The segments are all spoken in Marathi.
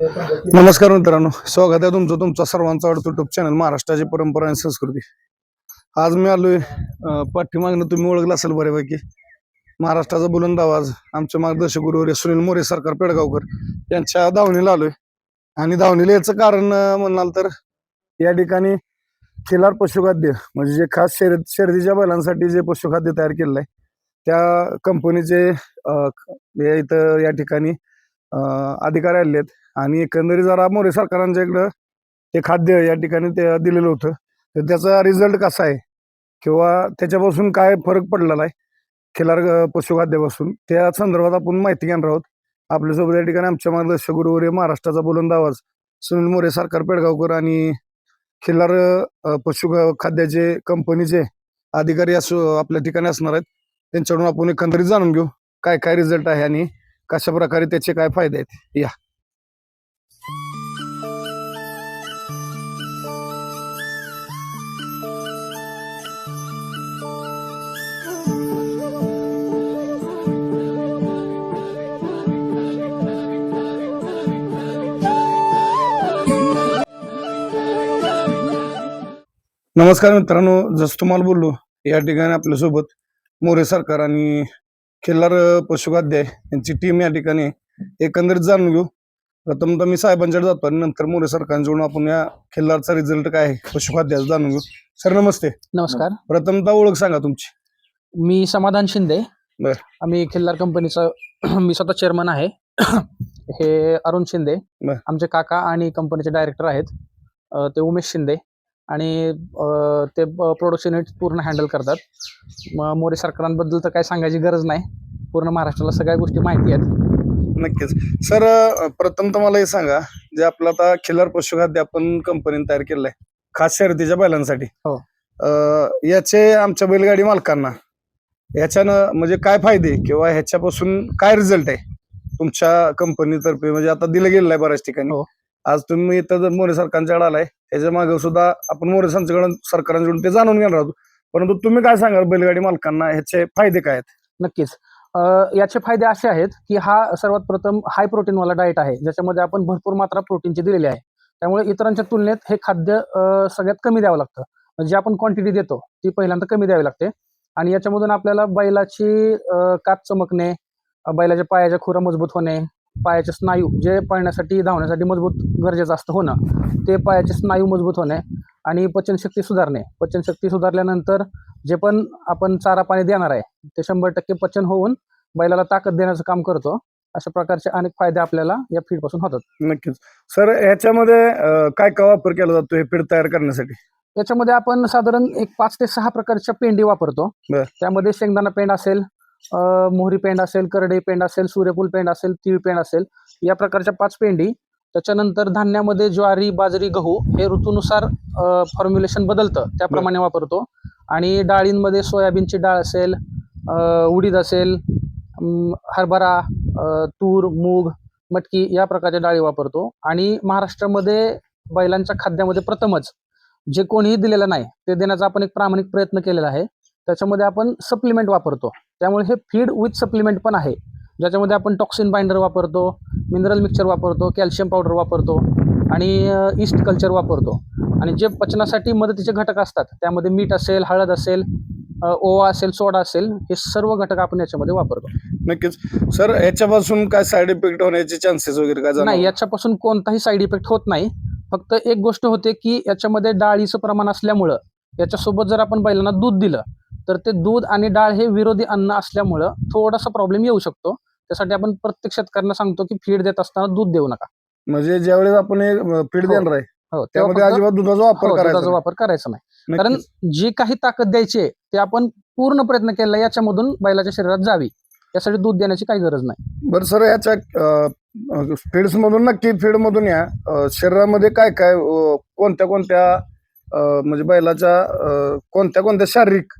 नमस्कार मित्रांनो स्वागत आहे तुमचं तुमचा सर्वांचा आवडतो युट्यूब चॅनल महाराष्ट्राची परंपरा आणि संस्कृती. आज मी आलोय पाठीमागनं तुम्ही ओळखलं असेल बऱ्यापैकी. महाराष्ट्राचा बुलंद आवाज आमचे मार्गदर्शक गुरुवर्य सुनील मोरे सरकार पेडगावकर यांच्या धावणीला आलोय. आणि धावणीला याचं कारण म्हणाल तर या ठिकाणी खिलार पशुखाद्य म्हणजे जे खास शर्यत शर्यतीच्या बैलांसाठी जे पशुखाद्य तयार केलेलं आहे त्या कंपनीचे हे इथं या ठिकाणी अधिकारी आले आहेत आणि एकंदरीत जरा मोरे सरकारांच्या इकडं ते खाद्य या ठिकाणी ते दिलेलं होतं. तर त्याचा रिझल्ट कसा आहे? किंवा त्याच्यापासून काय फरक पडलेला आहे खिलार पशुखाद्यापासून. त्या संदर्भात आपण माहिती घेणार आहोत. आपल्यासोबत या ठिकाणी आमच्या मार्गदर्शक गुरुवर्य महाराष्ट्राचा बोलंदावाज आवाज सुनील मोरे सरकार पेडगावकर आणि खिलार पशु खाद्याचे कंपनीचे अधिकारी असो आपल्या ठिकाणी असणार आहेत. त्यांच्याकडून आपण एकंदरीत जाणून घेऊ काय काय रिझल्ट आहे आणि कशा प्रकारे त्याचे काय फायदे आहेत. या. नमस्कार मित्रांनो जसं तुम्हाला बोललो या ठिकाणी आपल्यासोबत मोरे सरकार आणि खिल्लार पशुखाद्य आहे यांची टीम या ठिकाणी. एकंदरीत जाणून घेऊ. प्रथमतः मी साहेबांच्याकडे जातो आणि नंतर मोरे सरकारांकडून आपण या खिल्लारचा रिझल्ट काय आहे पशुखाद्याचा जाणून घेऊ. सर नमस्ते. नमस्कार. प्रथमतः ओळख सांगा तुमची. मी समाधान शिंदे. बर. आम्ही खिल्लार कंपनीचा मी स्वतः चेअरमन आहे. हे अरुण शिंदे. आमचे काका आणि कंपनीचे डायरेक्टर आहेत. ते उमेश शिंदे. आणि ते प्रोडक्शन युनिट पूर्ण हँडल करतात. म- मोरे सरकारांबद्दल तर काय सांगायची गरज नाही. पूर्ण महाराष्ट्राला सगळ्या गोष्टी माहिती आहेत. नक्कीच. सर प्रथमतः मला हे सांगा जे आपलं आता खिल्लार पशुखाद्य आपण कंपनीने तयार केलं आहे खास शर्यतीच्या बैलांसाठी. हो. अं, याचे आमच्या बैलगाडी मालकांना याच्यानं म्हणजे काय फायदे किंवा ह्याच्यापासून काय रिझल्ट आहे? तुमच्या कंपनीतर्फे म्हणजे आता दिलं गेलेलं आहे बऱ्याच ठिकाणी. हो. आज तुम्ही इथं जर मोरे सरकारच्याकडे आलाय त्याच्यामागे सुद्धा आपण मोरे सरकारकडून सरकारांकडून ते जाणून घेणार आहोत. परंतु तुम्ही काय सांगाल बैलगाडी मालकांना? ह्याचे फायदे काय आहेत? नक्कीच. याचे फायदे असे आहेत की हा सर्वात प्रथम हाय प्रोटीनवाला डाएट आहे ज्याच्यामध्ये आपण भरपूर मात्रा प्रोटीनची दिलेली आहे. त्यामुळे इतरांच्या तुलनेत हे खाद्य सगळ्यात कमी द्यावं लागतं. म्हणजे जी आपण क्वांटिटी देतो ती पहिल्यांदा कमी द्यावी लागते. आणि याच्यामधून आपल्याला बैलाची कात चमकणे बैलाच्या पायाच्या खुरा मजबूत होणे पायाचे स्नायू जे पळण्यासाठी धावण्यासाठी मजबूत गरजेचं असतं होणं ते पायाचे स्नायू मजबूत होणे आणि पचनशक्ती सुधारणे. पचनशक्ती सुधारल्यानंतर जे पण आपण चारा पाणी देणार आहे ते शंभर टक्के पचन होऊन बैलाला ताकद देण्याचं काम करतो. अशा प्रकारचे अनेक फायदे आपल्याला या फीडपासून होतात. नक्कीच. सर ह्याच्यामध्ये अं, काय काय वापर केला जातो हे फीड तयार करण्यासाठी? याच्यामध्ये आपण साधारण एक पाच ते सहा प्रकारच्या पेंडी वापरतो. त्यामध्ये शेंगदाणा पेंड असेल मोहरी पेंड असेल करडई पेंड असेल सूर्यफूल पेंड असेल तीळ पेंड असेल या प्रकारच्या पाच पेंडी. त्याच्यानंतर धान्यामध्ये ज्वारी बाजरी गहू हे ऋतूनुसार फॉर्म्युलेशन बदलतं. त्याप्रमाणे वापरतो. आणि डाळींमध्ये सोयाबीनची डाळ असेल उडीद असेल हरभरा तूर मूग मटकी या प्रकारच्या डाळी वापरतो. आणि महाराष्ट्रामध्ये बैलांच्या खाद्यामध्ये प्रथमच जे कोणीही दिलेलं नाही ते देण्याचा आपण एक प्रामाणिक प्रयत्न केलेला आहे. त्याच्यामध्ये आपण सप्लिमेंट वापरतो. त्यामुळे हे फीड विथ सप्लिमेंट पण आहे. ज्याच्यामध्ये आपण टॉक्सिन बाइंडर वापरतो मिनरल मिक्सचर वापरतो कॅल्शियम पावडर वापरतो आणि ईस्ट कल्चर वापरतो. आणि जे पचनासाठी मदतीचे घटक असतात त्यामध्ये मीठ असेल हळद असेल ओवा असेल सोडा असेल हे सर्व घटक आपण याच्यामध्ये वापरतो. नक्कीच. सर ह्याच्यापासून काय साईड इफेक्ट होण्याचे चान्सेस वगैरे काय नाही? याच्यापासून कोणताही साईड इफेक्ट होत नाही. फक्त एक गोष्ट होते की याच्यामध्ये डाळीचं प्रमाण असल्यामुळं याच्यासोबत जर आपण बैलांना दूध दिलं तर ते दूध आणि डाळ हे विरोधी अन्न असल्यामुळं थोडासा प्रॉब्लेम येऊ शकतो त्यासाठी आपण प्रत्येक शेतकऱ्यांना सांगतो की फीड देत असताना दूध देऊ नका म्हणजे ज्यावेळेस आपण हे फीड हो. देणार आहे हो त्यामध्ये अजिबात दुधाचा वापर हो, करायचा दुधाचा वापर करायचा नाही. कारण. जी काही ताकद द्यायची आहे ते आपण पूर्ण प्रयत्न केला याच्यामधून बैलाच्या शरीरात जावी त्यासाठी दूध देण्याची काही गरज नाही बरं सर याच्या फीड्स मधून नक्की फीड मधून या अं, शरीरामध्ये काय काय अं, कोणत्या कोणत्या अं, म्हणजे बैलाच्या अं, कोणत्या कोणत्या शारीरिक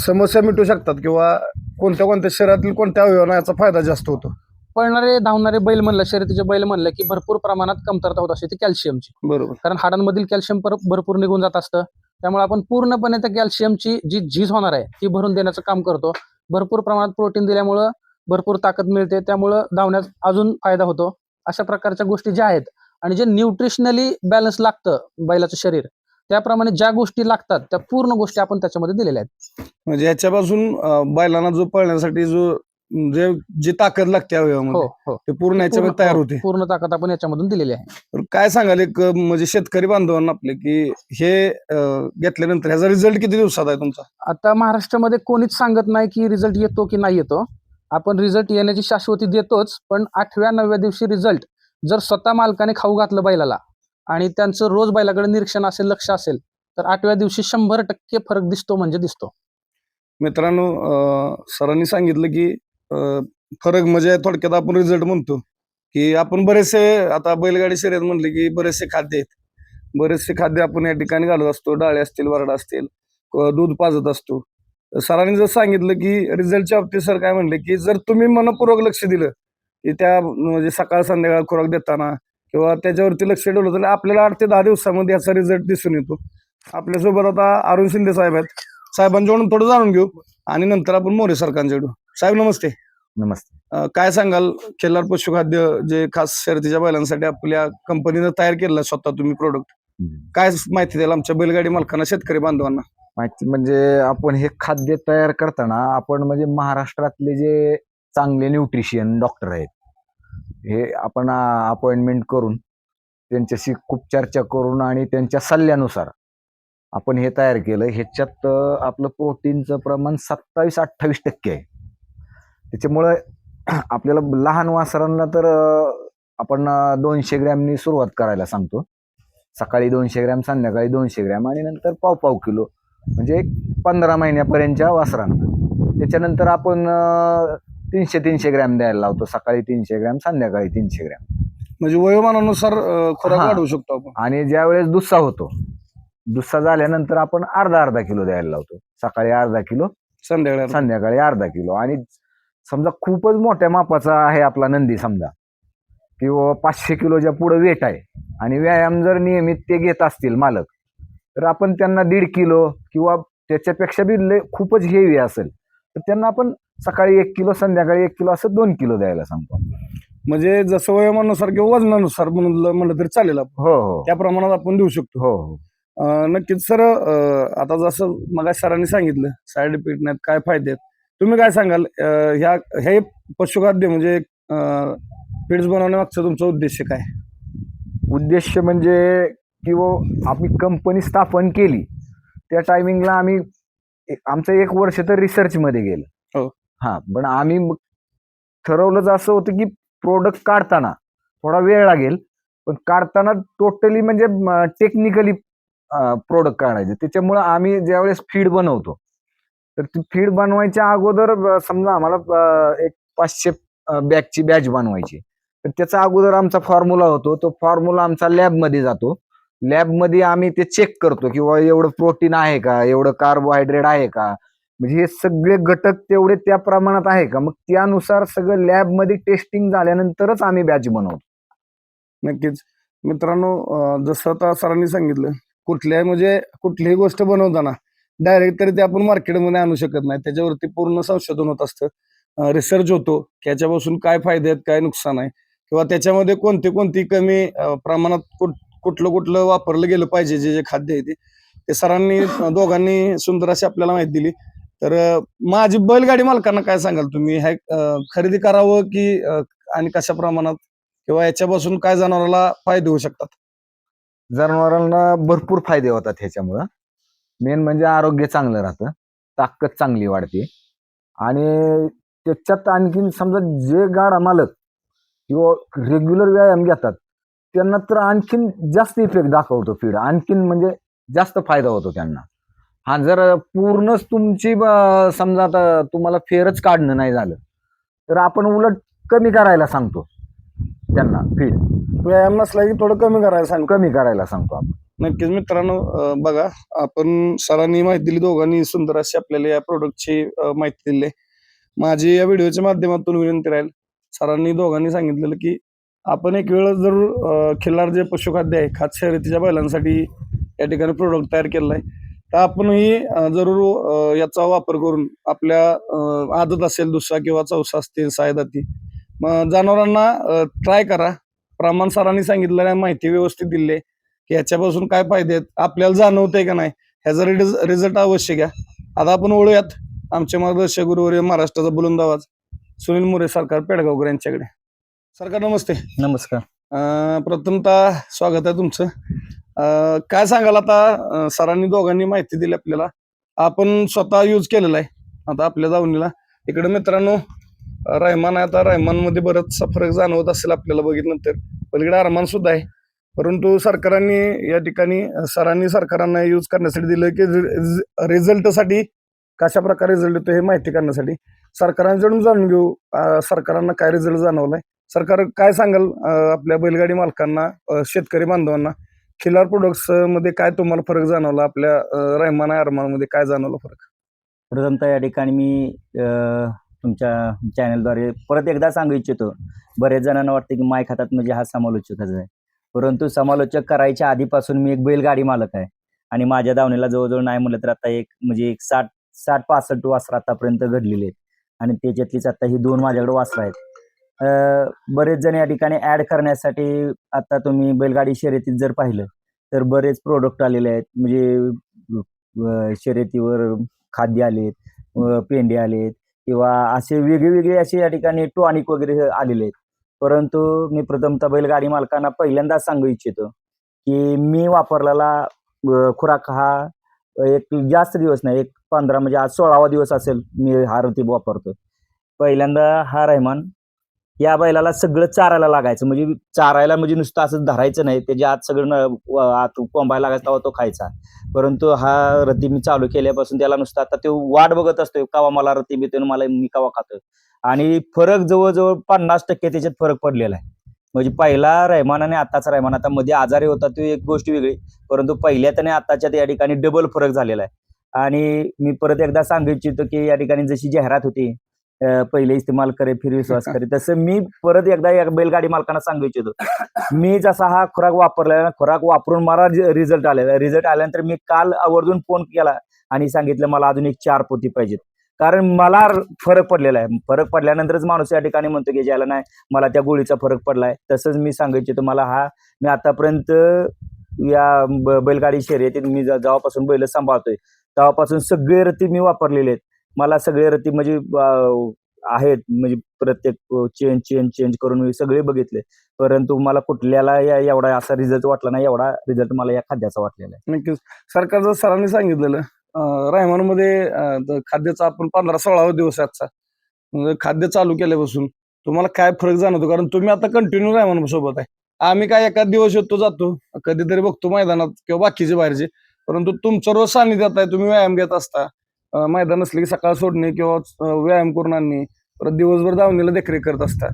समस्या मिटू शकतात किंवा कोणत्या कोणत्या शरीरातील कोणत्या अवयवांना याचा फायदा जास्त होतो? पळणारे धावणारे बैल म्हणलं शर्यतीचे बैल म्हणलं की भरपूर प्रमाणात कमतरता होत असते ती कॅल्शियमची. बरोबर. कारण हाडांमधील कॅल्शियम पर भरपूर निघून जात असतं. त्यामुळे आपण पूर्णपणे त्या कॅल्शियमची जी झीज होणार आहे ती भरून देण्याचं काम करतो. भरपूर प्रमाणात प्रोटीन दिल्यामुळं भरपूर ताकद मिळते त्यामुळं धावण्यात अजून फायदा होतो. अशा प्रकारच्या गोष्टी ज्या आहेत आणि जे न्यूट्रिशनली बॅलन्स लागतं बैलाचं शरीर त्याप्रमाणे ज्या गोष्टी लागतात त्या पूर्ण गोष्टी आपण त्याच्यामध्ये दिलेल्या आहेत. म्हणजे याच्यापासून बैलांना जो पळण्यासाठी जो जे जी ताकद लागते हो अवयवामध्ये हो ते पूर्ण याच्यामध्ये तयार हो, होते. पूर्ण ताकद आपण याच्यामधून दिलेली आहे. तर काय सांगाल एक म्हणजे शेतकरी बांधवांना आपले की हे अं, घेतल्यानंतर ह्याचा रिझल्ट किती दिवसात आहे तुमचा? आता महाराष्ट्रामध्ये कोणीच सांगत नाही की रिझल्ट येतो की नाही येतो. आपण रिझल्ट येण्याची शाश्वती देतोच पण आठव्या नवव्या दिवशी रिझल्ट जर स्वतः मालकाने खाऊ घातलं बैलाला आणि त्यांचं रोज बैलाकडे निरीक्षण असेल लक्ष असेल तर आठव्या दिवशी शंभर टक्के फरक दिसतो म्हणजे दिसतो. मित्रांनो सरांनी सांगितलं की फरक म्हणजे थोडक्यात आपण रिझल्ट म्हणतो की आपण बरेचसे आता बैलगाडी शर्यत म्हणले की बरेचसे खाद्य आहेत. बरेचसे खाद्य आपण या ठिकाणी घालत असतो डाळे असतील वरडा असतील दूध पाजत असतो. सरांनी जर सांगितलं की रिझल्टच्या बाबतीत सर काय म्हणले की जर तुम्ही मनपूर्वक लक्ष दिलं की त्या म्हणजे सकाळ संध्याकाळ खुराक देताना किंवा त्याच्यावरती लक्ष ठेवलं तर आपल्याला आठ ते दहा दिवसामध्ये याचा रिझल्ट दिसून येतो. आपल्यासोबत आता अरुण शिंदे साहेब आहेत. साहेबांच्याकडून थोडं जाणून घेऊ आणि नंतर आपण मोरे सरकारच्याकडू साहेब नमस्ते. नमस्ते. अं, काय सांगाल? खेळार पशुखाद्य जे खास शर्यतीच्या बैलांसाठी आपल्या कंपनीनं तयार केलेलं आहे स्वतः तुम्ही प्रोडक्ट काय माहिती द्याल आमच्या बैलगाडी मालकांना शेतकरी बांधवांना? माहिती म्हणजे आपण हे खाद्य तयार करताना आपण म्हणजे महाराष्ट्रातले जे चांगले न्यूट्रिशियन डॉक्टर आहेत हे आपण अपॉइंटमेंट करून त्यांच्याशी खूप चर्चा करून आणि त्यांच्या सल्ल्यानुसार आपण हे तयार केलं. ह्याच्यात आपलं प्रोटीनचं प्रमाण सत्तावीस अठ्ठावीस टक्के आहे. त्याच्यामुळं आपल्याला लहान वासरांना तर आपण दोनशे ग्रॅमनी सुरुवात करायला सांगतो. सकाळी दोनशे ग्रॅम संध्याकाळी दोनशे ग्रॅम आणि नंतर पाव पाव किलो. म्हणजे एक पंधरा महिन्यापर्यंतच्या वासरांना. त्याच्यानंतर आपण तीनशे तीनशे ग्रॅम द्यायला लावतो सकाळी तीनशे ग्रॅम संध्याकाळी तीनशे ग्रॅम. म्हणजे वयोमानानुसार अं, खुराक हा. वाढवू शकतो आपण. आणि ज्या वेळेस दुस्सा होतो दुस्सा झाल्यानंतर आपण अर्धा अर्धा किलो द्यायला लावतो. सकाळी अर्धा किलो संध्याकाळी संध्याकाळी अर्धा किलो. आणि समजा खूपच मोठ्या मापाचा आहे आपला नंदी समजा किंवा पाचशे किलोच्या पुढे वेट आहे. आणि व्यायाम जर नियमित ते घेत असतील मालक तर आपण त्यांना दीड किलो किंवा त्याच्यापेक्षा बी लय खूपच हेवी असेल तर त्यांना आपण सकाळी एक किलो संध्याकाळी एक किलो असं दोन किलो द्यायला सांगतो. म्हणजे जसं वयोमानानुसार किंवा वजनानुसार म्हणलं म्हणलं तरी चालेल आपण. हो हो. त्या प्रमाणात आपण देऊ शकतो. हो हो. अं, नक्कीच सर आता जसं मग सरांनी सांगितलं साईड इफेक्ट नाहीत काय फायदे आहेत? तुम्ही काय सांगाल? अं, ह्या हे पशुखाद्य म्हणजे फीड्स बनवण्यामागचा तुमचा उद्देश काय? उद्देश म्हणजे किंवा आम्ही कंपनी स्थापन केली त्या टायमिंगला आम्ही आमचं एक वर्ष तर रिसर्चमध्ये. गेलं. हा. पण आम्ही मग ठरवलंच असं होतं की प्रोडक्ट काढताना थोडा वेळ लागेल पण काढताना टोटली म्हणजे टेक्निकली प्रोडक्ट काढायचे. त्याच्यामुळं आम्ही ज्यावेळेस फीड बनवतो तर ती फीड बनवायच्या अगोदर समजा आम्हाला एक पाचशे बॅगची बॅच बनवायची. तर त्याचा अगोदर आमचा फॉर्म्युला होतो. तो फॉर्म्युला आमचा लॅबमध्ये जातो. लॅबमध्ये आम्ही ते चेक करतो किंवा एवढं प्रोटीन आहे का? एवढं कार्बोहायड्रेट आहे का? म्हणजे हे सगळे घटक तेवढे त्या प्रमाणात आहे का? मग त्यानुसार सगळं लॅबमध्ये टेस्टिंग झाल्यानंतरच आम्ही बॅच बनवतो. नक्कीच. मित्रांनो जसं आता सरांनी सांगितलं कुठल्याही म्हणजे कुठलीही गोष्ट बनवताना डायरेक्ट तरी ते आपण मार्केटमध्ये आणू शकत नाही. त्याच्यावरती पूर्ण संशोधन होत असतं. रिसर्च होतो. की याच्यापासून काय फायदे आहेत काय नुकसान आहे? किंवा त्याच्यामध्ये कोणती कोणती कमी प्रमाणात कुठ कुठलं कुठलं वापरलं गेलं पाहिजे जे जे खाद्य आहे ते सरांनी दोघांनी सुंदर अशी आपल्याला माहिती दिली. तर माझी बैलगाडी मालकांना काय सांगाल तुम्ही? हे खरेदी करावं की आणि कशा प्रमाणात? किंवा याच्यापासून काय जनावराला फायदे होऊ शकतात? जनावरांना भरपूर फायदे होतात ह्याच्यामुळं. मेन म्हणजे आरोग्य चांगलं राहतं. ताकद चांगली वाढते. आणि त्याच्यात आणखीन समजा जे गाडा मालक किंवा रेग्युलर व्यायाम घेतात त्यांना तर आणखीन जास्त इफेक्ट दाखवतो फीड आणखीन म्हणजे जास्त फायदा होतो त्यांना. हा जर पूर्णच तुमची समजा आता तुम्हाला फेरच काढणं नाही झालं तर आपण उलट कमी करायला सांगतो त्यांना फीड व्यायाम नसला की थोडं कमी करायला सांग कमी करायला सांगतो आपण. नक्कीच मित्रांनो अं, बघा आपण सरांनी माहिती दिली दोघांनी सुंदर अशी आपल्याला या प्रोडक्टची माहिती दिली. आहे. माझी या व्हिडिओच्या माध्यमातून विनंती राहील सरांनी दोघांनी सांगितलेलं की आपण एक वेळ जरूर अं, खिल्लार जे पशुखाद्य आहे खात शर्यतीच्या बैलांसाठी या ठिकाणी प्रोडक्ट तयार केलेला आहे तर आपणही जरूर याचा वापर करून आपल्या आदत असेल दुसरा किंवा चौसा असतील सायदाती मग जनावरांना ट्राय करा. प्रमाण सरांनी सांगितलेल्या माहिती व्यवस्थित दिली की ह्याच्यापासून काय फायदे आहेत आपल्याला जाणवतंय का नाही ह्याचा रिझल्ट आवश्यक आहे आता आपण ओळूयात आमचे मार्गदर्शक गुरुवर्य महाराष्ट्राचा बुलंद आवाज सुनील मोरे सरकार पेडगावकर यांच्याकडे. सरकार नमस्ते. नमस्कार. प्रथमतः स्वागत आहे तुमचं. काय सांगाल आता? सरांनी दोघांनी माहिती दिली आपल्याला. आपण स्वतः यूज केलेला आहे. आता आपल्या जाऊनीला इकडे मित्रांनो अं, रहमान आहे. आता रहमान बरंचसा फरक जाणवत असेल आपल्याला बघितल्यानंतर. पलीकडे अरमान सुद्धा आहे. परंतु सरकारांनी या ठिकाणी सरांनी सरकारांना यूज करण्यासाठी दिलं की रिझल्टसाठी कशा प्रकारे रिझल्ट येतो हे माहिती करण्यासाठी. सरकारांकडून जाणून घेऊ सरकारांना काय रिझल्ट जाणवलाय. सरकार काय सांगाल आपल्या बैलगाडी मालकांना शेतकरी बांधवांना? खिलार प्रोडक्ट्समध्ये काय तुम्हाला फरक जाणवला? आपल्या रहमान अरमानमध्ये काय जाणवला फरक? प्रथमतः या ठिकाणी मी तुमच्या चॅनलद्वारे परत एकदा सांगू इच्छितो. बरेच जणांना वाटतं की माय खातात म्हणजे हा समालोचकच आहे. परंतु समालोचक करायच्या आधीपासून मी एक बैलगाडी मालक आहे. आणि माझ्या दावणीला जवळजवळ नाही म्हटलं तर आता एक म्हणजे एक साठ साठ पासष्ट वासरं आतापर्यंत घडलेली आहेत. आणि त्याच्यातलीच आता ही दोन माझ्याकडे वासरं आहेत. बरेच जण या ठिकाणी ऍड करण्यासाठी आता तुम्ही बैलगाडी शर्यतीत जर पाहिलं तर बरेच प्रोडक्ट आलेले आहेत. म्हणजे शर्यतीवर खाद्य आलेत पेंडे आलेत किंवा असे वेगळे वेगळे असे या ठिकाणी टॉनिक वगैरे आलेले आहेत. परंतु मी प्रथमतः बैलगाडी मालकांना पहिल्यांदाच सांगू इच्छितो की मी वापरलेला खुराक हा एक जास्त दिवस नाही एक पंधरा म्हणजे आज सोळावा दिवस असेल मी हा रतीब वापरतो पहिल्यांदा हा रहमान या बैलाला सगळं चारायला लागायचं. म्हणजे चारायला म्हणजे नुसतं असं धरायचं नाही. त्याच्या आत सगळं आत कोंबायला लागायचा तेव्हा तो खायचा. परंतु हा रती मी चालू केल्यापासून त्याला नुसतं आता तो वाट बघत असतोय कवा मला रती येतोय मला मी कवा खातोय? आणि फरक जवळजवळ पन्नास टक्के त्याच्यात फरक पडलेला आहे. म्हणजे पहिला रहमान आणि आताचा रहमान. आता मध्ये आजारी होता तो एक गोष्ट वेगळी. परंतु पहिल्यात आणि आताच्या या ठिकाणी डबल फरक झालेला आहे. आणि मी परत एकदा सांगू इच्छितो की या ठिकाणी जशी जाहिरात होती पहिले इस्तेमाल करे फिर विश्वास करे. तसं मी परत एकदा या बैलगाडी मालकांना सांगू इच्छितो. मी जसा हा खुराक वापरलेला खुराक वापरून मला रिझल्ट आलेला. रिझल्ट आल्यानंतर मी काल आवर्जून फोन केला आणि सांगितलं मला अजून एक चार पोती पाहिजेत. कारण मला फरक पडलेला आहे. फरक पडल्यानंतरच माणूस या ठिकाणी म्हणतो की ज्याला नाही मला त्या गोळीचा फरक पडलाय. तसंच मी सांगू इच्छितो मला हा मी आतापर्यंत या बैलगाडी शर्यतीत मी जेव्हापासून बैल सांभाळतोय तेव्हापासून सगळे रती मी वापरलेले आहेत. मला सगळे रती म्हणजे आहेत. म्हणजे प्रत्येक चेंज चेंज चेंज करून मी सगळे बघितले. परंतु मला कुठल्याला या- एवढा असा रिझल्ट वाटला नाही एवढा रिझल्ट मला या खाद्याचा वाटलेला आहे. नक्कीच. सरकारचं सरांनी सांगितलेलं रायमानमध्ये खाद्याचा आपण पंधरा सोळावा दिवस आजचा. म्हणजे खाद्य चालू केल्यापासून तुम्हाला काय फरक जाणवतो? कारण तुम्ही आता कंटिन्यू रायमान सोबत आहे. आम्ही काय एखाद दिवस येतो जातो कधीतरी बघतो मैदानात किंवा बाकीचे बाहेरचे. परंतु तुमचं रोज सानिध्यात आहे तुम्ही व्यायाम घेत असता. मैदान असले की सकाळ सोडणे किंवा व्यायाम करून आणणे परत दिवसभर धावणीला देखरेख करत असतात.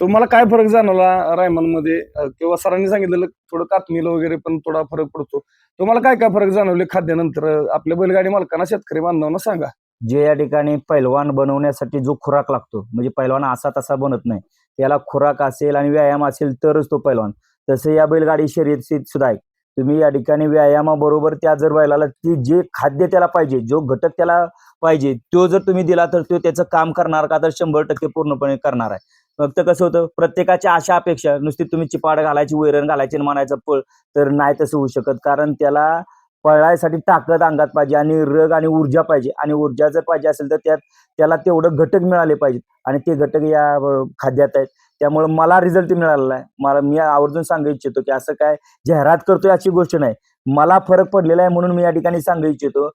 तुम्हाला काय फरक जाणवला रायमानमध्ये किंवा सरांनी सांगितलेलं थोडं कातमीला वगैरे पण थोडा फरक पडतो. तुम्हाला काय काय फरक जाणवले खाद्यानंतर? आपल्या बैलगाडी मालकांना शेतकरी बांधवांना सांगा. जे या ठिकाणी पैलवान बनवण्यासाठी जो खुराक लागतो म्हणजे पैलवान असा तसा बनत नाही. त्याला खुराक असेल आणि व्यायाम असेल तरच तो पैलवान. तसे या बैलगाडी शर्यतीत सुद्धा आहे. तुम्ही या ठिकाणी व्यायामाबरोबर त्या जर बैलाला ती जे खाद्य त्याला पाहिजे जो घटक त्याला पाहिजे तो जर तुम्ही दिला तर तो त्याचं काम करणार का? तर शंभर टक्के पूर्णपणे करणार आहे. फक्त कसं होतं प्रत्येकाच्या आशा अपेक्षा नुसती तुम्ही चिपाड घालायची वैरण घालायची आणि म्हणायचं पळ. तर नाही तसं होऊ शकत. कारण त्याला पळायसाठी ताकद अंगात पाहिजे आणि रग आणि ऊर्जा पाहिजे. आणि ऊर्जा जर पाहिजे असेल तर त्यात त्याला तेवढं घटक मिळाले पाहिजेत. आणि ते घटक या खाद्यात आहेत. त्यामुळे मला रिझल्ट मिळालेला आहे. मला मी आवर्जून सांगू इच्छितो की असं काय जाहिरात करतोय अशी गोष्ट नाही. मला फरक पडलेला आहे म्हणून मी या ठिकाणी सांगू इच्छितो.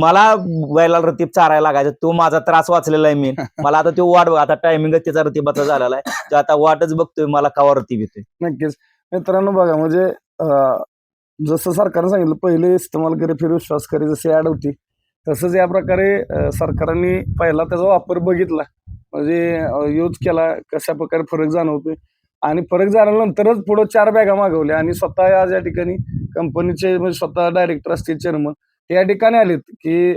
मला बैलाला रतीब चारायला लागायचा. तो माझा त्रास वाचलेला आहे मी मला आता तो वाट आता टायमिंग त्याचा रतीबाचा झालेला आहे. तो आता वाटच बघतोय मला कवा रतीब येतोय. नक्कीच. मित्रांनो बघा म्हणजे जसं सरकारनं सांगितलं पहिले इस्तेमाल करे फिर विश्वास करे जशी ऍड होती तसंच या प्रकारे सरकारांनी पहिला त्याचा वापर बघितला. म्हणजे यूज केला कशा प्रकारे फरक जाणवतोय. आणि फरक झाल्यानंतरच पुढे चार बॅगा मागवल्या आणि स्वतः आज या ठिकाणी कंपनीचे म्हणजे स्वतः डायरेक्टर असतील चेअरमन या ठिकाणी आलेत की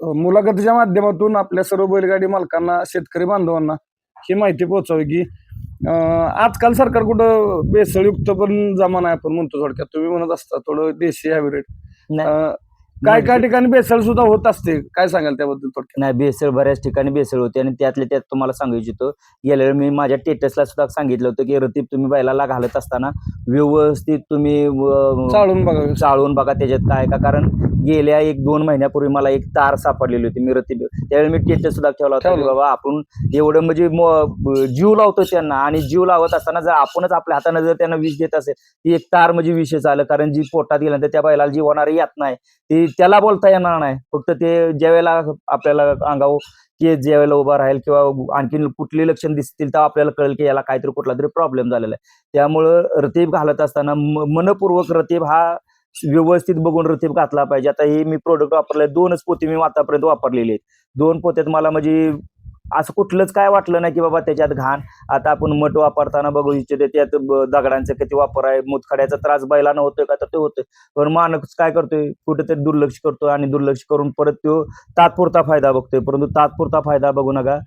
मुलाखतीच्या माध्यमातून आपल्या सर्व बैलगाडी मालकांना शेतकरी बांधवांना ही माहिती पोहोचावी की आजकाल सरकार कुठं बेसळयुक्त पण जमाना आहे आपण म्हणतो थोडक्यात. तुम्ही म्हणत असता थोडं देशी नाही. काय काय ठिकाणी बेसळ सुद्धा होत असते? काय सांगाल त्याबद्दल थोडक्यात? नाही बेसळ बऱ्याच ठिकाणी बेसळ होते आणि त्यातल्या त्यात तुम्हाला सांगू इच्छितो गेल्या वेळी मी माझ्या टेटसला सुद्धा सांगितलं होतं की रतीब तुम्ही बैलाला घालत असताना व्यवस्थित तुम्ही अं, चालून बघा चाळून बघा त्याच्यात काय का? कारण गेल्या एक दोन महिन्यापूर्वी मला एक तार सापडलेली होती मी रतीब. त्यावेळी मी टेटस सुद्धा ठेवला होता की. बाबा आपण एवढं म्हणजे जीव लावतो त्यांना आणि जीव लावत असताना जर आपणच आपल्या हाताने जर त्यांना विष देत असेल ती एक तार म्हणजे विषय आलं. कारण जी पोटात गेल्यानंतर त्या बैलाला जी होणारी यात नाही. ती त्याला बोलता येणार नाही. फक्त ते ज्या वेळेला आपल्याला अंगावर की ज्या वेळेला उभा राहील किंवा आणखीन कुठली लक्षण दिसतील तर आपल्याला कळेल की याला काहीतरी कुठला तरी प्रॉब्लेम झालेला आहे. त्यामुळं रतीब घालत असताना मनपूर्वक रतीब हा व्यवस्थित बघून रतीब घातला पाहिजे. आता हे मी प्रोडक्ट वापरले दोनच पोते मी आतापर्यंत वापरलेले आहेत. दोन पोत्यात मला म्हणजे असं कुठलंच काय वाटलं नाही की बाबा त्याच्यात घाण. आता आपण मठ वापरताना बघू इच्छिते त्यात दगडांचा किती वापर आहे मुतखड्याचा त्रास बैलानं होतोय का? तर ते होतोय. पण माणूस काय करतोय? कुठेतरी दुर्लक्ष करतोय आणि दुर्लक्ष करून परत तो तात्पुरता फायदा बघतोय. परंतु तात्पुरता फायदा बघू नका.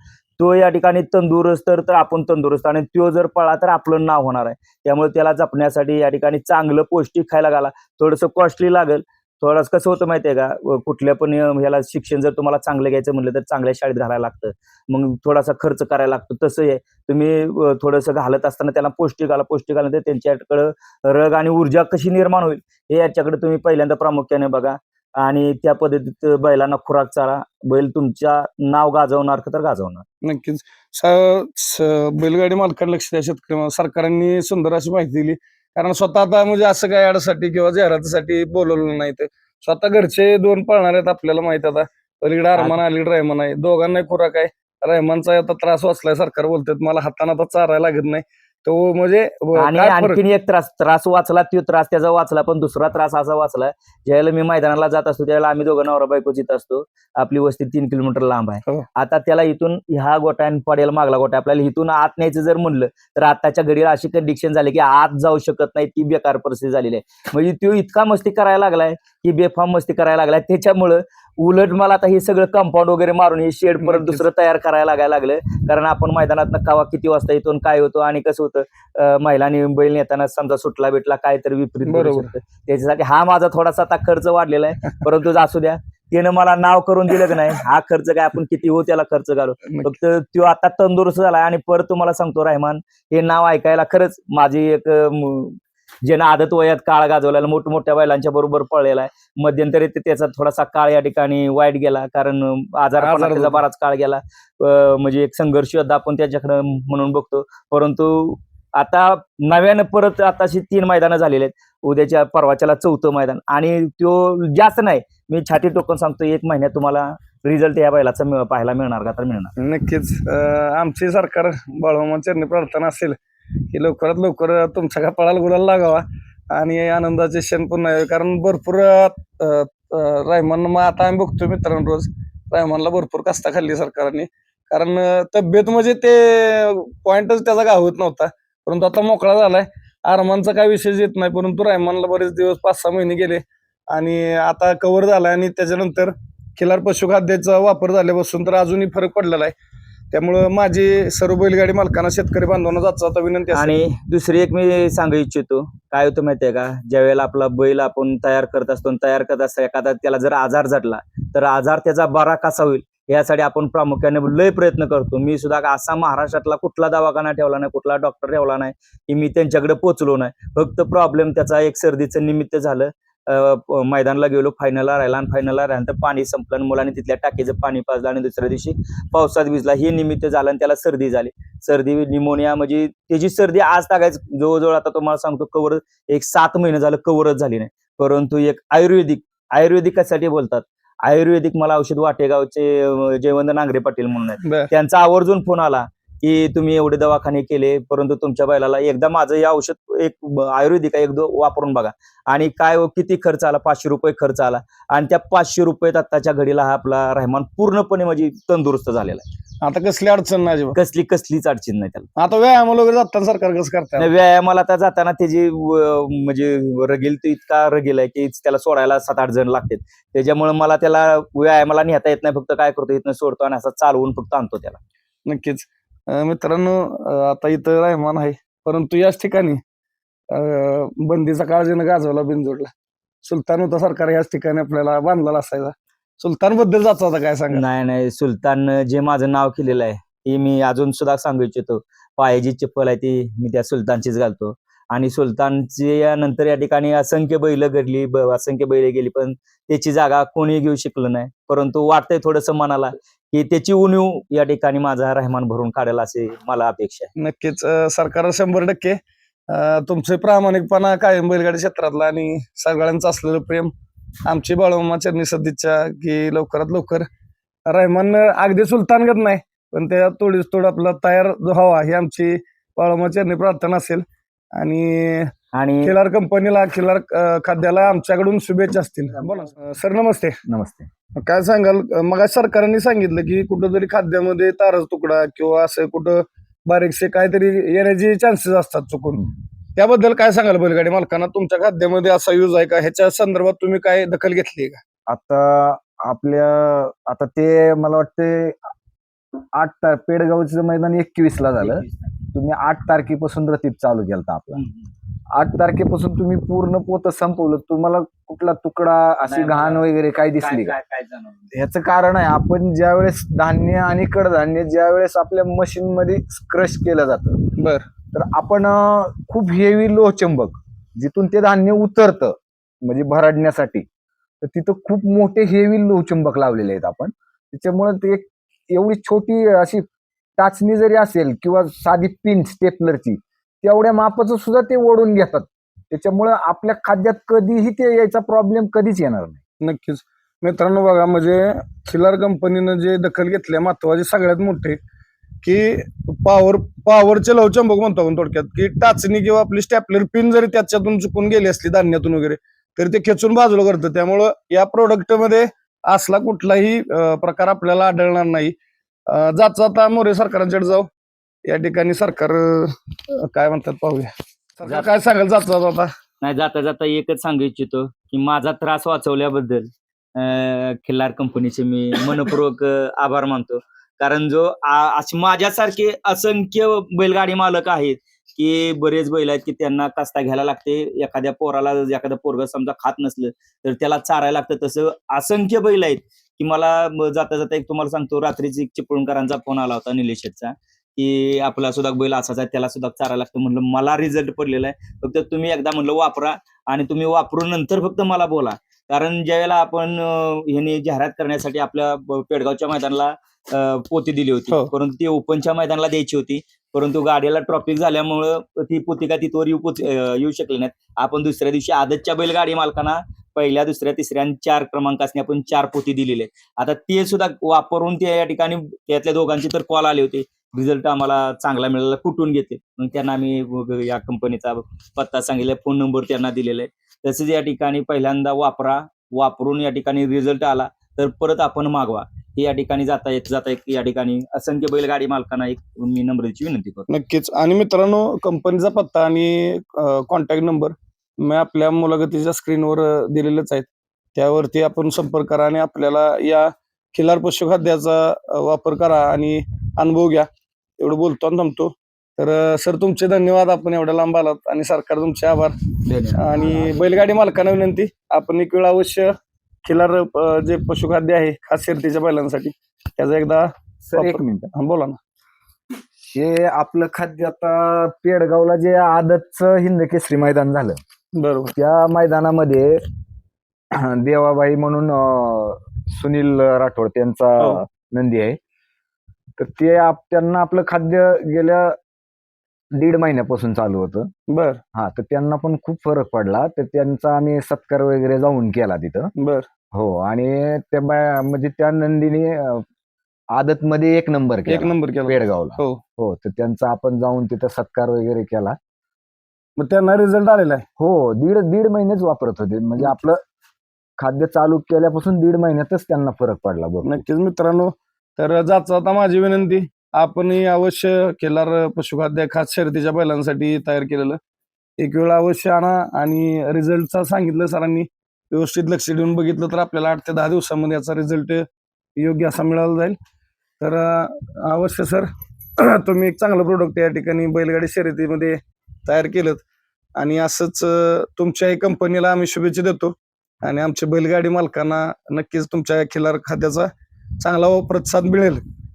तो या ठिकाणी तंदुरुस्त तर आपण तंदुरुस्त आणि तो जर पळा तर आपलं नाव होणार आहे. त्यामुळे त्याला जपण्यासाठी या ठिकाणी चांगलं पौष्टिक खायला घाला. थोडंसं कॉस्टली लागेल. थोडंसं कसं होतं माहितीये का? कुठल्या पण ह्याला शिक्षण जर तुम्हाला चांगलं घ्यायचं म्हणलं तर चांगल्या शाळेत घालायला लागतं. मग थोडासा खर्च करायला लागतो. तसं आहे. तुम्ही थोडंसं घालत असताना त्याला पौष्टिक आला पौष्टिक आलं तर त्यांच्याकडं रग आणि ऊर्जा कशी निर्माण होईल हे याच्याकडे तुम्ही पहिल्यांदा प्रामुख्याने बघा. आणि त्या पद्धतीत बैलांना खुराक चारा बैल तुमच्या नाव गाजवणार का तर गाजवणार. नक्कीच. स- स- बैलगाडी मालकांना लक्ष द्या शेतकरी सरकारने सुंदर अशी माहिती दिली. कारण स्वतः आता म्हणजे असं काय अडसाठी किंवा जाहिरातीसाठी बोलवलं नाही तर स्वतः घरचे दोन पळणार आहेत आपल्याला माहीत आता. पलीकडे अरमान अलीकडे रहमान आहे. दोघांनाही खुराक आहे. रहमानचा आता त्रास वाचलाय सरकार बोलतात मला हाताना आता चारायला लागत नाही. तो म्हणजे आणि काय फरक? आणखीन एक त्रास त्रास वाचला तो त्रास त्याचा वाचला पण दुसरा त्रास असा वाचला ज्यावेळेला मी मैदानाला जात असतो त्यावेळेला आम्ही दोघं नवरा बायकोच इथं असतो. आपली वस्ती तीन किलोमीटर लांब आहे. हो. आता त्याला इथून ह्या गोट्या आणि पडेल मागला गोट्या आपल्याला इथून आत न्यायचं जर म्हणलं तर आताच्या घडीला अशी कंडिशन झाली की आत जाऊ शकत नाही ती बेकार परिस्थिती झालेली आहे. म्हणजे तो इतका मस्ती करायला लागलाय की बेफाम मस्ती करायला लागलाय. त्याच्यामुळं उलट मला आता हे सगळं कंपाऊंड वगैरे मारून हे शेड परत. दुसरं तयार करायला लागायला लागलं कारण आपण मैदानात कावा किती वाजता येतो काय होतो आणि कसं होतं महिलांनी बैल नेताना समजा सुटला भेटला काय तर विपरीत बरोबर. त्याच्यासाठी हा माझा थोडासा आता खर्च वाढलेला आहे परंतु असू द्या त्यानं मला नाव करून दिलं की नाही हा खर्च काय आपण किती हो त्याला खर्च घालू. फक्त तो आता तंदुरुस्त झाला आणि परत तुम्हाला सांगतो रहमान हे नाव ऐकायला खरंच माझी एक ज्यानं आदत वयात काळ गाजवलेला मोठमोठ्या बैलांच्या बरोबर पळलेला आहे. मध्यंतरी ते त्याचा थोडासा काळ या ठिकाणी वाईट गेला कारण आजार. बराच काळ गेला. म्हणजे एक संघर्ष योद्धा आपण त्याच्याकडे म्हणून बघतो. परंतु आता नव्यानं परत आताशी तीन मैदानं झालेली आहेत. उद्याच्या परवाच्याला चौथं मैदान. आणि तो जास्त नाही मी छाती टोकून सांगतो एक महिन्यात तुम्हाला रिझल्ट या बैलाचा पाहायला मिळणार का? तर मिळणार. नक्कीच. आमचे सरकार बाळमामा चरणी प्रार्थना असेल की लवकरात लवकर तुमच्या कपाळाला गुलाल लागावा. आणि आनंदाचे क्षण पुन्हा नाही कारण भरपूर रायमान मग आता आम्ही बघतो मित्रांनो रोज. रायमानला भरपूर कास्ता खाल्ली सरकारने. कारण तब्येत म्हणजे ते पॉइंटच त्याचा गावत नव्हता. परंतु आता मोकळा झालाय. आरमानचा काय विषय येत नाही. परंतु रायमानला बरेच दिवस पाच सहा महिने गेले. आणि आता कव्हर झालाय. आणि त्याच्यानंतर खिलार पशुखाद्याचा वापर झाल्यापासून तर अजूनही फरक पडलेला आहे. त्यामुळं माझी सर्व बैलगाडी मालकांना शेतकरी बांधवांना जात आता विनंती असेल. आणि दुसरी एक मी सांगू इच्छितो काय होतं माहितीये का? ज्या वेळेला आपला बैल आपण तयार करत असतो आणि तयार करत असता एखादा त्याला जर आजार झटला तर आजार त्याचा बरा कसा होईल? यासाठी आपण प्रामुख्याने लय प्रयत्न करतो. मी सुद्धा असा महाराष्ट्रातला कुठला दवाखाना ठेवला नाही कुठला डॉक्टर ठेवला नाही की मी त्यांच्याकडे पोचलो नाही. फक्त प्रॉब्लेम त्याचा एक सर्दीचं निमित्त झालं. मैदानाला गेलो फायनलला राहिला आणि फायनलला राहिल्यानंतर पाणी संपलं आणि मुलांनी तिथल्या टाकीचं पाणी पाजलं आणि दुसऱ्या दिवशी पावसात भिजला. हे निमित्त झालं आणि त्याला सर्दी झाली. सर्दी निमोनिया म्हणजे त्याची सर्दी आज टाकायचं जवळजवळ आता तुम्हाला सांगतो कवर एक सात महिने झालं कवरच झाली नाही. परंतु एक आयुर्वेदिक आयुर्वेदिक कशासाठी बोलतात. आयुर्वेदिक मला औषध वाटेगावचे जयवंत नांगरे पाटील म्हणून. त्यांचा आवर्जून फोन आला. की तुम्ही एवढे दवाखाने केले परंतु तुमच्या बैलाला एकदा माझं हे औषध एक आयुर्वेदिक आहे, एक वापरून बघा. आणि काय हो, किती खर्च आला? पाचशे रुपये खर्च आला. आणि त्या पाचशे रुपयात आत्ताच्या घडीला हा आपला रहमान पूर्णपणे म्हणजे तंदुरुस्त झालेला आहे. आता कसली अडचण नाही. कसली कसलीच अडचण नाही त्याला. आता व्यायामाला वगैरे जाताना सरकार कसं करतात व्यायामाला आता जाताना त्याची म्हणजे रगील तो इतका रगील आहे की त्याला सोडायला सात आठ जण लागतात. त्याच्यामुळे मला त्याला व्यायामाला नेता येत नाही फक्त काय करतो इथनं सोडतो आणि असं चालवून फक्त आणतो त्याला. नक्कीच. मित्रांनो आता इथं रहमान आहे. परंतु याच ठिकाणी बंदीचा काळजीनं गाजवला बिनजोडला. सुलतान होता सरकार याच ठिकाणी आपल्याला बांधलेला असायचा. सुलतानबद्दल जायचा होता काय सांगा नाही नाही. सुलतान जे माझं नाव केलेलं आहे ते मी अजून सुद्धा सांगू इच्छितो. पायाची चप्पल आहे ती मी त्या सुलतानचीच घालतो. आणि सुलतानची या नंतर या ठिकाणी असंख्य बैल घडली असंख्य बैल गेली पण त्याची जागा कोणी घेऊ शकलं नाही. परंतु वाटतंय थोडस मनाला की त्याची उणीव या ठिकाणी माझा रहमान भरून काढेल असे मला अपेक्षा आहे. नक्कीच सरकार शंभर टक्के तुमचे प्रामाणिकपणा कायम बैलगाडी क्षेत्रातला आणि सगळ्यांचं असलेलं प्रेम आमची बाळोमा चरणी सदिच्छा की लवकरात लवकर रहमान अगदी सुलतानगत नाही पण त्या तोडीस तोड आपला तयार हवा ही आमची बाळोमा चरणी प्रार्थना असेल आणि आणि खिलार कंपनीला खिलार अं, खाद्याला आमच्याकडून शुभेच्छा असतील. बोला. अं, सर नमस्ते. नमस्ते. काय सांगाल? मग सरकारने सांगितलं की कुठंतरी खाद्यामध्ये तारच तुकडा किंवा असं कुठं बारीकसे काहीतरी येण्याचे चान्सेस असतात चुकून. त्याबद्दल काय सांगाल बैलगाडी मालकांना? तुमच्या खाद्यामध्ये असा यूज आहे का? ह्याच्या संदर्भात तुम्ही काय दखल घेतली का? आता आपल्या आता ते मला वाटते आठ तार पेडगावचं मैदान एकवीस ला झालं तुम्ही आठ तारखेपासून रतीब चालू केलता आपला. आठ तारखेपासून तुम्ही पूर्ण पोत संपवलं. तुम्हाला कुठला तुकडा अशी घाण वगैरे काय दिसली का? ह्याचं कारण आहे आपण ज्यावेळेस धान्य आणि कडधान्य ज्यावेळेस आपल्या मशीन मध्ये क्रश केलं जातं बर. तर आपण खूप हेवी लोहचंबक जिथून ते धान्य उतरतं म्हणजे भरडण्यासाठी तर तिथं खूप मोठे हेवी लोहचंबक लावलेले आहेत आपण. त्याच्यामुळे ते एक एवढी छोटी अशी टाचणी जरी असेल किंवा साधी पिन स्टेपलरची तेवढ्या मापाचं सुद्धा ते ओढून घेतात. त्याच्यामुळे आपल्या खाद्यात कधीही ते यायचा प्रॉब्लेम कधीच येणार नाही. नक्कीच. मित्रांनो बघा म्हणजे खिलार कंपनीनं जे दखल घेतली आहे, महत्वाची सगळ्यात मोठी की पॉवर पॉवरचे लवचंबक म्हणतो आपण थोडक्यात की टाचणी किंवा आपली स्टॅपलर पिन जरी त्याच्यातून चुकून गेली असली धान्यातून वगैरे तरी ते खेचून बाजूला करतं. त्यामुळं या प्रोडक्टमध्ये असला कुठलाही प्रकार आपल्याला आढळणार नाही. जात जाता मोरे सरकारांच्याकडे जाऊ. या ठिकाणी सरकार अं, काय म्हणतात पाहूया. सरकार काय सांगाल जात जात आता? नाही जाता जाता एकच सांगू इच्छितो की माझा त्रास वाचवल्याबद्दल अं, खिल्लार कंपनीचे मी मनपूर्वक अं, आभार मानतो. कारण जो आ- अशी माझ्यासारखे असंख्य बैलगाडी मालक आहेत की बरेच बैल आहेत की त्यांना कस्ता घ्यायला लागते. एखाद्या पोराला एखाद्या पोरगा समजा खात नसलं तर त्याला चारायला लागतं. तसं असंख्य बैल आहेत की मला जाता जाता एक तुम्हाला सांगतो रात्रीच एक चिपळूणकरांचा फोन आला होता निलेश शेठचा की आपला सुद्धा बैल असाच आहे त्याला सुद्धा चारायला लागतं म्हणलं मला रिझल्ट पडलेला आहे. फक्त तुम्ही एकदा म्हणलं वापरा आणि तुम्ही वापरून नंतर फक्त मला बोला. कारण ज्यावेळेला आपण ह्याने जाहिरात करण्यासाठी आपल्या पेडगावच्या मैदानाला पोती दिली होती. हो. परंतु ती ओपनच्या मैदानाला द्यायची होती. परंतु गाडीला ट्रॉफिक झाल्यामुळं ती पोती का तिथवर येऊ येऊ शकले नाहीत. आपण दुसऱ्या दिवशी आदतच्या बैलगाडी मालकांना पहिल्या दुसऱ्या तिसऱ्या आणि चार क्रमांकासने आपण चार पोती दिलेले. आता ते सुद्धा वापरून ते या ठिकाणी त्यातल्या दोघांचे तर कॉल आले होते. रिझल्ट आम्हाला चांगला मिळाला कुठून घेते? मग त्यांना आम्ही या कंपनीचा पत्ता सांगितला फोन नंबर त्यांना दिलेला. आहे तसेच या ठिकाणी पहिल्यांदा वापरा वापरून या ठिकाणी रिझल्ट आला तर परत आपण मागवा. हे या ठिकाणी जाता येत जाता येत या ठिकाणी असंख्य बैलगाडी मालकांना एक मी नंबरची विनंती करतो. नक्कीच. आणि मित्रांनो कंपनीचा पत्ता आणि कॉन्टॅक्ट नंबर मी आपल्या मुलाखतीच्या स्क्रीनवर दिलेलेच आहेत. त्यावरती आपण संपर्क करा आणि आपल्याला या खिलार पशुखाद्याचा वापर करा आणि अनुभव घ्या. एवढं बोलतो आणि थांबतो. तर सर तुमचे धन्यवाद. आपण एवढ्या लांब आलात आणि सरकार तुमचे आभार. आणि बैलगाडी मालकांना विनंती आपण एक वेळ अवश्य खिलार जे पशुखाद्य आहे खास शर्तीच्या बैलांसाठी त्याचा एकदा सर एक मिनिट. हा, बोला ना. हे आपलं खाद्य आता पेडगावला जे आदतचं हिंद केसरी मैदान झालं. बरोबर. त्या मैदानामध्ये देवाबाई म्हणून अं, सुनील राठोड त्यांचा हो. नंदी आहे. तर ते आप- त्यांना आपलं खाद्य गेल्या दीड महिन्यापासून चालू होतं. बर. हा तर त्यांना पण खूप फरक पडला. तर त्यांचा आम्ही सत्कार वगैरे जाऊन केला तिथं. बर. हो आणि त्या बाया म्हणजे त्या नंदीने आदत मध्ये एक नंबर एक केला नंबर केला. पेडगावला हो. हो तर त्यांचा आपण जाऊन तिथं सत्कार वगैरे केला. मग त्यांना रिझल्ट आलेला आहे. हो दीड दीड महिनेच वापरत होते. म्हणजे आपलं खाद्य चालू केल्यापासून दीड महिन्यातच त्यांना फरक पडला बरोबर नक्कीच मित्रांनो तर जात जाता माझी विनंती आपणही अवश्य केलार पशुखाद्य खास शर्यतीच्या बैलांसाठी तयार केलेलं. एक वेळ अवश्य आणा आणि रिझल्टचा सांगितलं सरांनी व्यवस्थित लक्ष देऊन बघितलं तर आपल्याला आठ ते दहा दिवसामध्ये याचा रिझल्ट योग्य असा मिळाला जाईल. तर अवश्य सर तुम्ही एक चांगलं प्रोडक्ट या ठिकाणी बैलगाडी शर्यतीमध्ये तयार केलं आणि असंच तुमच्याही कंपनीला आम्ही शुभेच्छा देतो. आणि आमच्या बैलगाडी मालकांना नक्कीच तुमच्या खिलार खात्याचा चांगला प्रतिसाद मिळेल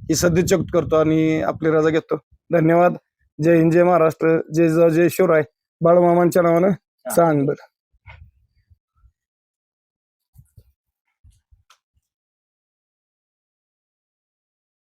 ही सदिच्छा करतो आणि आपली रजा घेतो. धन्यवाद. जय हिंद जय महाराष्ट्र. जय जय जय शिवराय. बाळूमामांच्या नावानं सांग बरं.